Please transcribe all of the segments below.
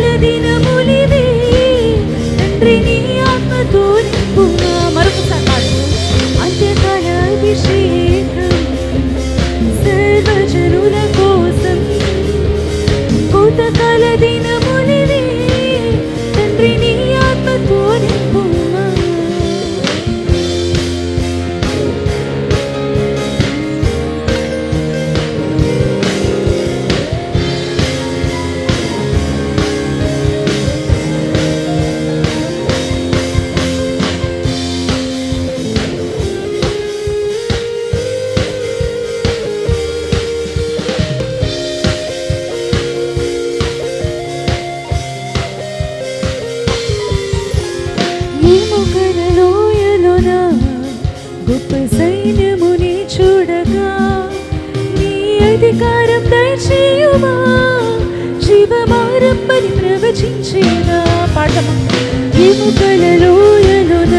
பல தினமும் గొప్ప చూడగా నీ అధికారం దయచేయుమా? జీవమారంభని ప్రవచించేదా పాఠము? ఎముకలలోయలున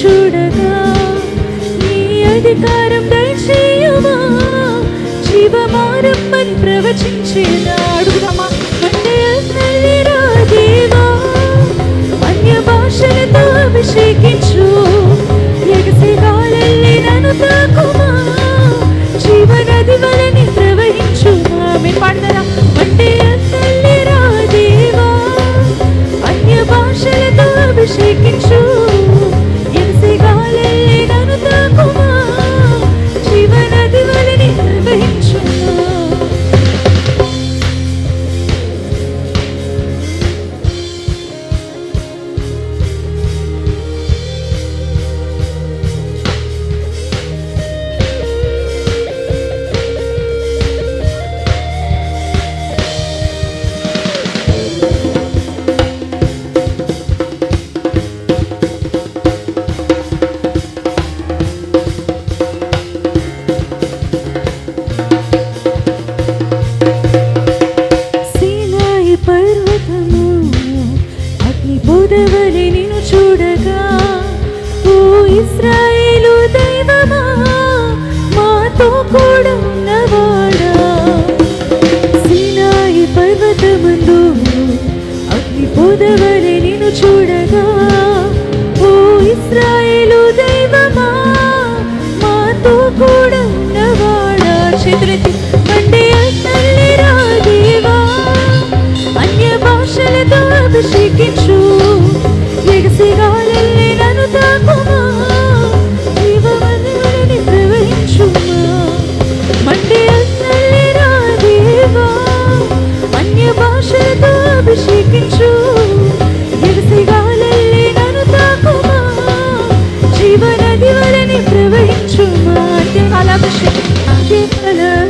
చూడగా నీ అధికారం దయచేయుమా? జీవమారంభని ప్రవచించేదా అడుగుదామా అన్య భాషలతో అభిషేకించు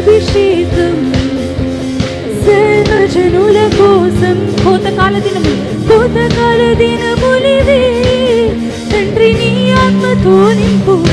అభిషేకం. సర్వజనుల కోసం కోతకాల దినము కోతకాల దినములివే. తండ్రిని ఆత్మతో నింపు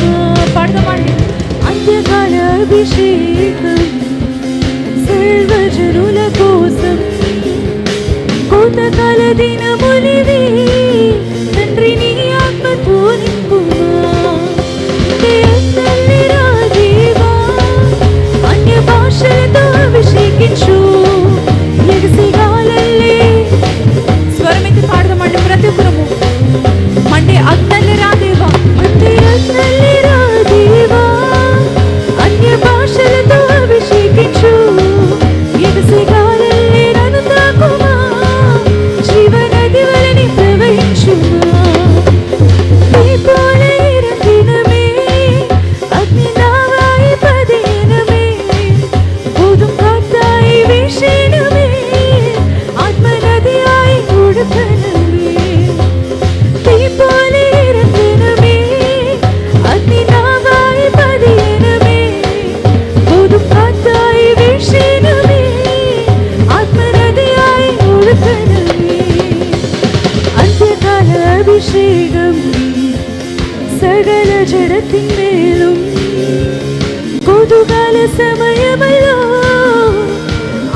గల సమయములో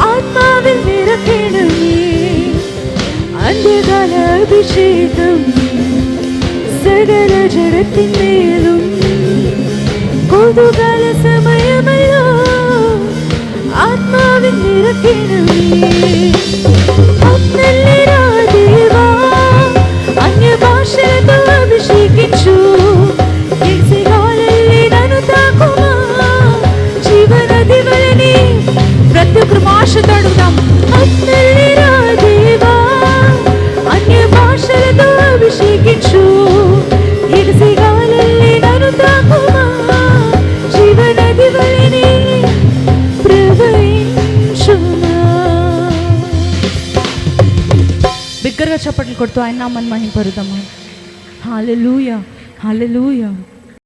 ఆత్మావి నిరపిణి അന്യകാല അഭിഷേകം സകല ജഡത്തിന്മേലും കൊതുകാല സമയമല്ലോ ആത്മാവിൻ നിറക്കിണമേ చప్పట్లు కొడుతూ ఆయన నామని మహింపరుదామా? Hallelujah hallelujah